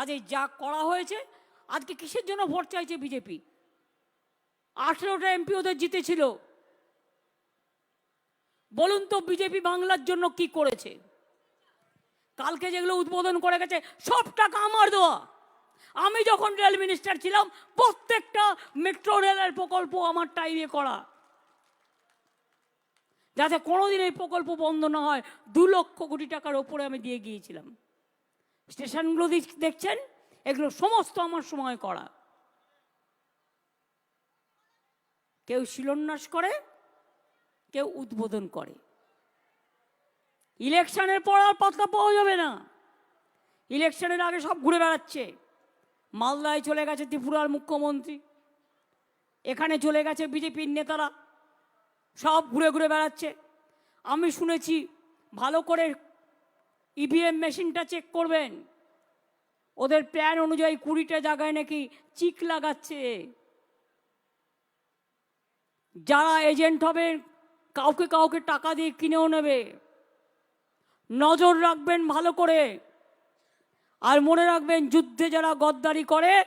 কাজে যা করা হয়েছে, আজকে কিসের জন্য ভোট চাইছে বিজেপি? আঠেরোটা এমপি ওদের জিতেছিল। বলুন তো বিজেপি বাংলার জন্য কি করেছে? কালকে যেগুলো উদ্বোধন করে গেছে, সব টাকা আমার দেওয়া। আমি যখন রেল মিনিস্টার ছিলাম, প্রত্যেকটা মেট্রো রেলের প্রকল্প আমার টাইমে করা। যাতে কোনোদিন এই প্রকল্প বন্ধ না হয়, দু লক্ষ কোটি টাকার ওপরে আমি দিয়ে গিয়েছিলাম। স্টেশনগুলো দেখছেন? এগুলো সমস্ত আমার সময় করা। কেউ শিলান্যাস করে, কেউ উদ্বোধন করে। ইলেকশনের পর আর পাত্তা পাওয়া যাবে না। ইলেকশনের আগে সব ঘুরে বেড়াচ্ছে। মালদায় চলে গেছে ত্রিপুরার মুখ্যমন্ত্রী। এখানে চলে গেছে বিজেপির নেতারা। সব ঘুরে ঘুরে বেড়াচ্ছে। আমি শুনেছি, ভালো করে ইভিএম মেশিনটা চেক করবেন। ওদের প্ল্যান অনুযায়ী কুড়িটা জায়গায় নাকি চিক লাগাচ্ছে। যারা এজেন্ট হবে, কাউকে কাউকে টাকা দিয়ে কিনেও নেবে। নজর রাখবেন ভালো করে। আর মনে রাখবেন, যুদ্ধে যারা গদ্দারি করে,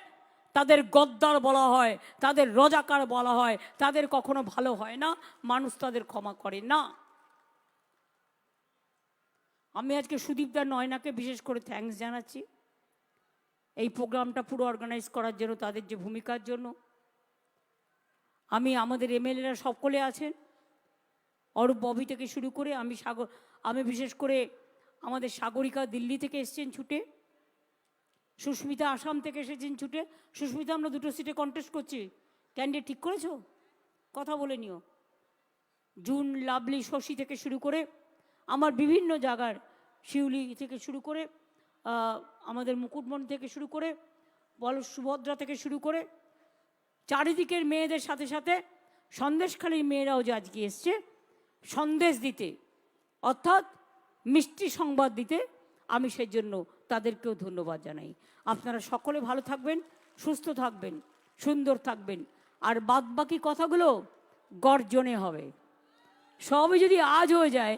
তাদের গদ্দার বলা হয়, তাদের রজাকার বলা হয়, তাদের কখনো ভালো হয় না, মানুষ তাদের ক্ষমা করে না। আমি আজকে সুদীপদার নয়নাকে বিশেষ করে থ্যাঙ্কস জানাচ্ছি। এই প্রোগ্রামটা পুরো অর্গানাইজ করার জন্য, তাদের যে ভূমিকার জন্য। আমি, আমাদের এমএলএরা সকলে আছেন। অরূপ ববি থেকে শুরু করে আমি সাগর, আমি বিশেষ করে আমাদের সাগরিকা দিল্লি থেকে এসছেন ছুটে। সুস্মিতা আসাম থেকে এসেছেন ছুটে। সুস্মিতা, আমরা দুটো সিটে কন্টেস্ট করছি। ক্যান্ডিডেট ঠিক করেছ? কথা বলে নিও। জুন, লাভলি, শশী থেকে শুরু করে আমার বিভিন্ন জায়গার শিউলি থেকে শুরু করে আমাদের মুকুটমণি থেকে শুরু করে বল সুভদ্রা থেকে শুরু করে, চারিদিকের মেয়েদের সাথে সাথে সন্দেশখালীর মেয়েরাও যে আজকে এসছে, সন্দেশ দিতে, অর্থাৎ মিষ্টি সংবাদ দিতে আমি সেই জন্য তাদেরকেও ধন্যবাদ জানাই। আপনারা সকলে ভালো থাকবেন, সুস্থ থাকবেন, সুন্দর থাকবেন, আর বাদবাকি কথাগুলো গর্জনে হবে। সবই যদি আজ হয়ে যায়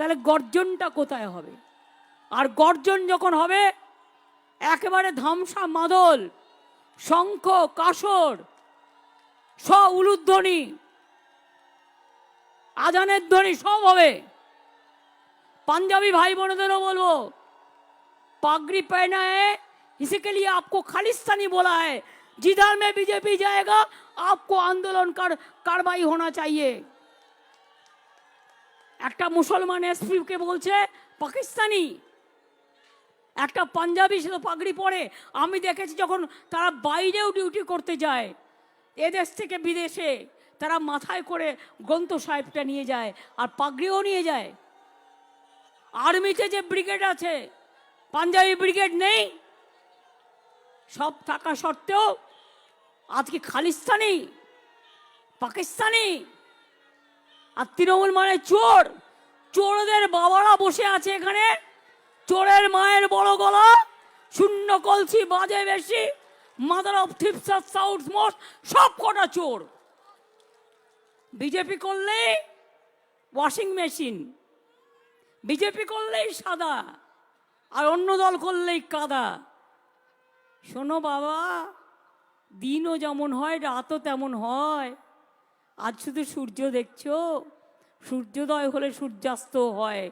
তাহলে গর্জনটা কোথায় হবে আর গর্জন যখন হবে একেবারে ধামসা মাদল শঙ্খ কাসর স উলুধ্বনি আজানের ধ্বনি সব হবে পাঞ্জাবি ভাই বোনদেরও বলবো पागड़ी पहना है इसी के लिए आपको खालिस्तानी बोला है जिधर में बीजेपी जाएगा आपको आंदोलन कर कार्रवाई होना चाहिए একটা মুসলমান এসপিকে বলছে, পাকিস্তানি। একটা পাঞ্জাবি সে তো পাগড়ি পরে। আমি দেখেছি যখন তারা বাইরেও ডিউটি করতে যায়, এদেশ থেকে বিদেশে তারা মাথায় করে গ্রন্থ সাহেবটা নিয়ে যায় আর পাগড়িও নিয়ে যায়। আর্মিতে যে ব্রিগেড আছে, পাঞ্জাবি ব্রিগেড নেই। সব থাকা সত্ত্বেও আজকে খালিস্তানি, পাকিস্তানি। আর তৃণমূল মানে চোর। চোরদের বাবারা বসে আছে এখানে। চোরের মায়ের বড় গলা। শূন্য কলসি বাজে বেশি। Mother of thieves south most সব কটা চোর। বিজেপি করলেই ওয়াশিং মেশিন বিজেপি করলেই সাদা। আর অন্য দল করলেই কাদা। শোনো বাবা, দিনও যেমন হয়, রাতও তেমন হয়। আজ শুধু সূর্য দেখছ? সূর্যোদয় হলে সূর্যাস্ত হয়।